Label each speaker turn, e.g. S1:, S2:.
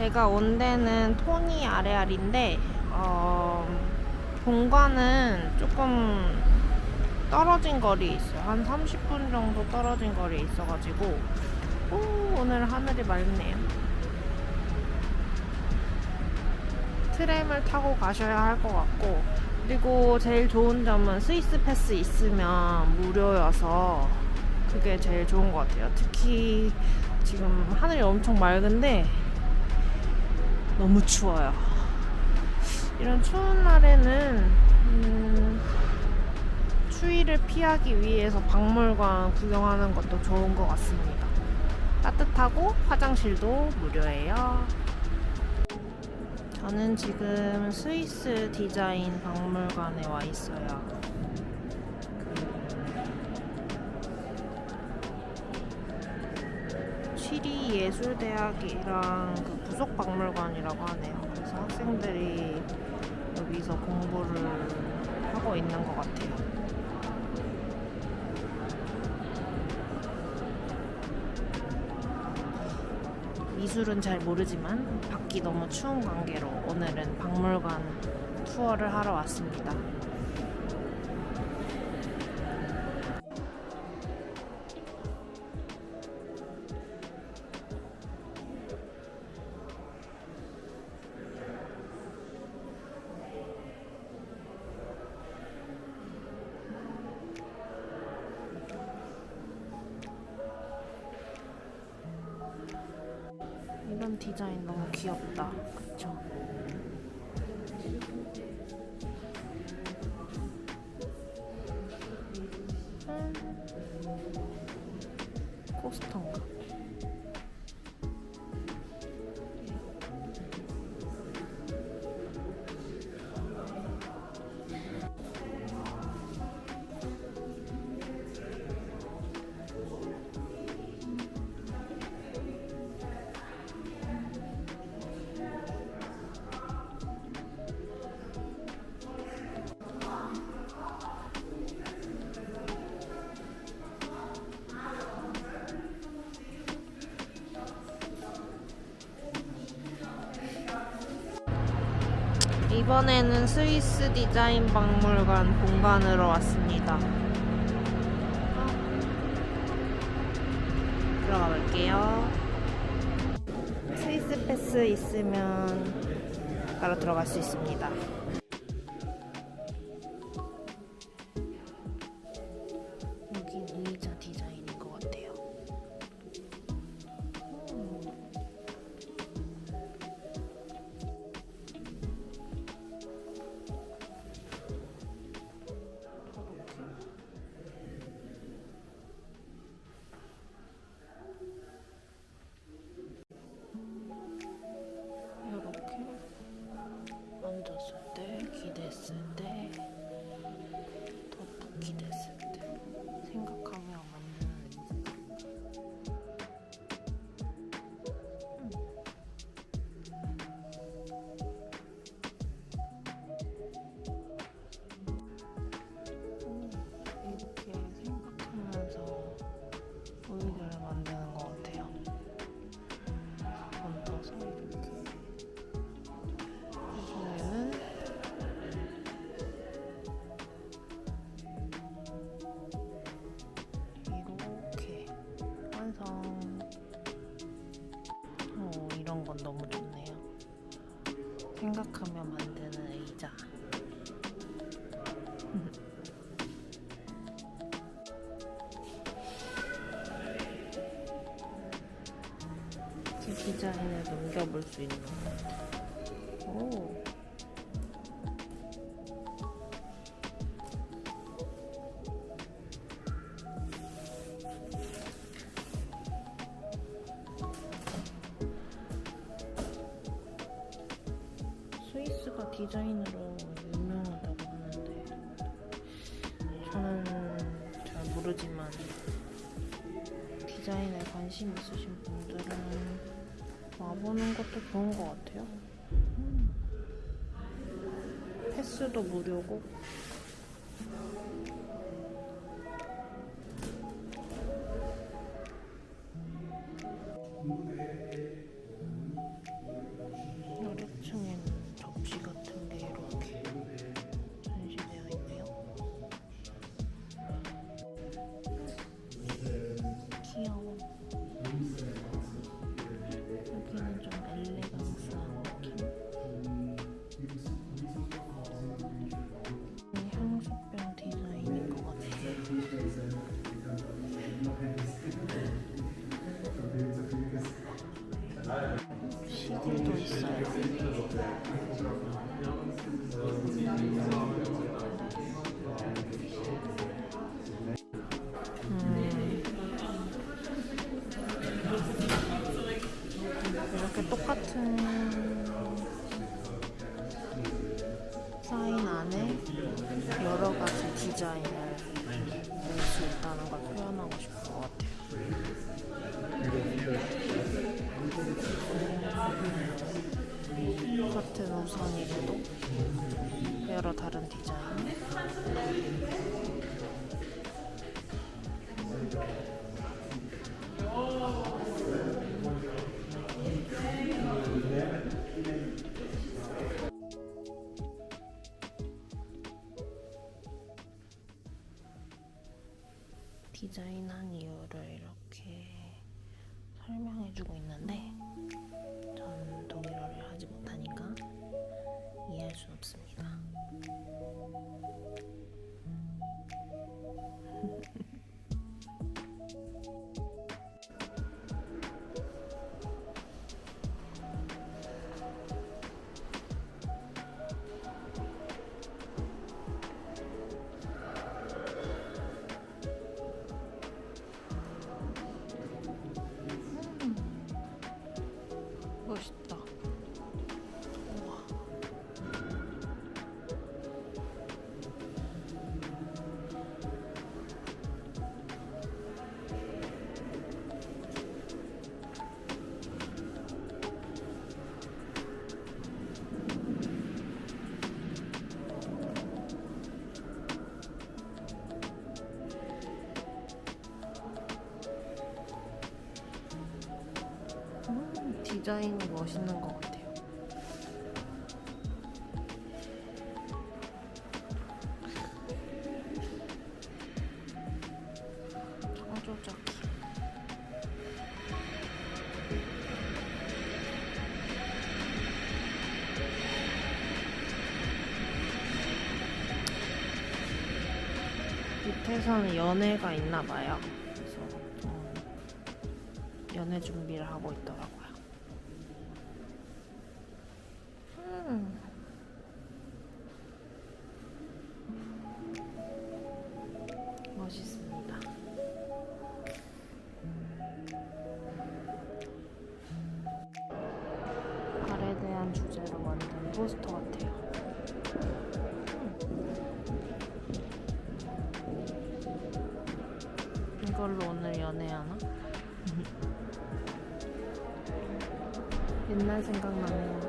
S1: 제가 온 데는 토니 아레알인데 어, 본관은 조금 떨어진 거리에 있어요. 한 30분 정도 떨어진 거리에 있어가지고 오, 오늘 하늘이 맑네요. 트램을 타고 가셔야 할 것 같고 그리고 제일 좋은 점은 스위스 패스 있으면 무료여서 그게 제일 좋은 것 같아요. 특히 지금 하늘이 엄청 맑은데 너무 추워요. 이런 추운 날에는 음, 추위를 피하기 위해서 박물관 구경하는 것도 좋은 것 같습니다. 따뜻하고 화장실도 무료예요. 저는 지금 스위스 디자인 박물관에 와 있어요. 취리 예술대학이랑 그 부속 박물관이라고 하네요. 그래서 학생들이 여기서 공부를 하고 있는 것 같아요. 미술은 잘 모르지만 밖이 너무 추운 관계로 오늘은 박물관 투어를 하러 왔습니다. 디자인 너무 귀엽다. 그쵸? 음. 코스터인가? 이번에는 스위스 디자인 박물관 본관으로 왔습니다. 들어가 볼게요. 스위스 패스 있으면 바로 들어갈 수 있습니다. 생각하며 만드는 의자. 제 디자인을 넘겨볼 수 있는. 오. 디자인으로 유명하다고 하는데 저는 잘 모르지만 디자인에 관심 있으신 분들은 와보는 것도 좋은 것 같아요. 음. 패스도 무료고 음. 우산이라도 여러 다른 디자인. 디자인한 이유를 이렇게 설명해주고 있는데 전 독일어를 하지 못하니까 이 디자인이 멋있는 것 같아요. 밑에서는 연애가 있나 봐요. 그래서 음, 연애 준비를 하고 있더라고요. 옛날 생각나네요.